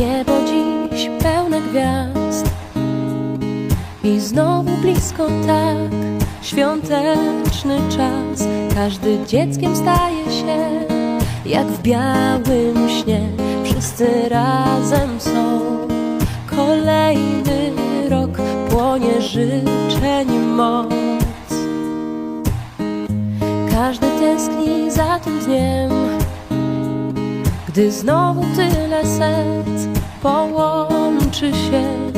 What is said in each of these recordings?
Niebo dziś pełne gwiazd. I znowu blisko tak Świąteczny czas. Każdy dzieckiem staje się Jak w białym śnie. Wszyscy razem są. Kolejny rok Płonie życzeń moc. Każdy tęskni za tym dniem gdy znowu tyle serc połączy się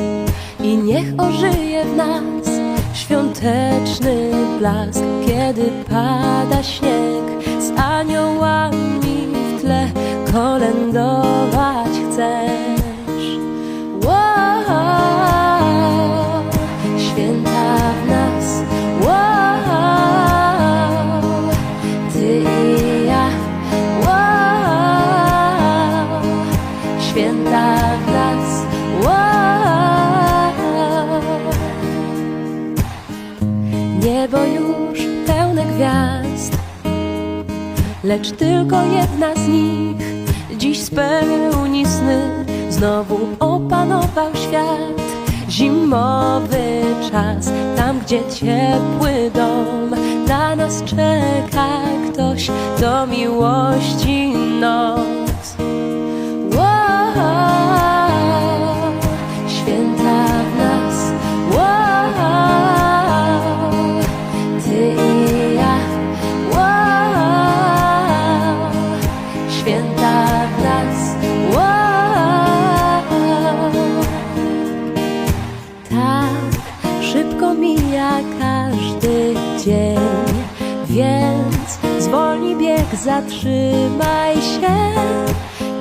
i niech ożyje w nas świąteczny blask, kiedy pada śnieg Niebo już pełne gwiazd, lecz tylko jedna z nich dziś spełni sny. Znowu opanował świat, zimowy czas, tam gdzie ciepły dom na nas czeka ktoś do miłości noc. Mija każdy dzień, więc zwolnij bieg, zatrzymaj się.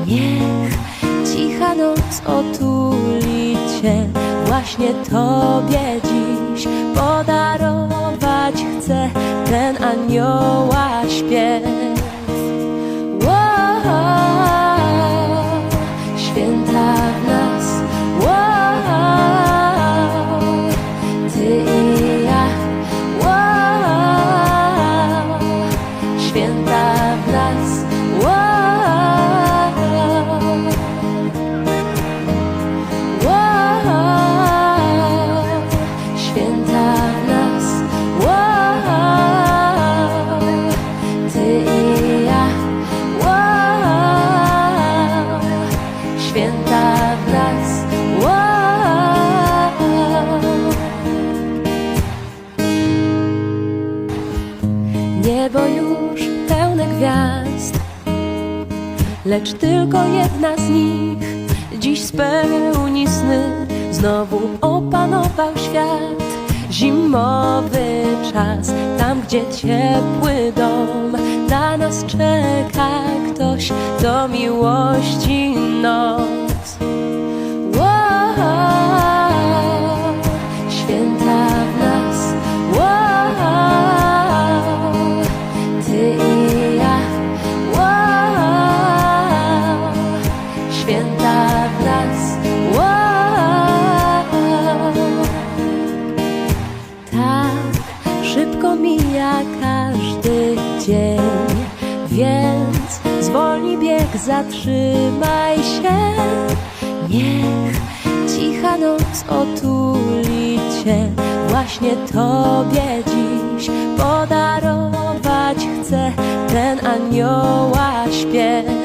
Niech cicha noc otuli cię, właśnie tobie dziś podarować chcę ten anioła śpiew. Wow, święta Niebo już pełne gwiazd, lecz tylko jedna z nich dziś spełni sny. Znowu opanował świat, zimowy czas, tam gdzie ciepły dom na nas czeka ktoś do miłości noc. Dzień, więc zwolnij bieg, zatrzymaj się. Niech cicha noc otuli cię, właśnie tobie dziś podarować chcę ten anioła śpiew.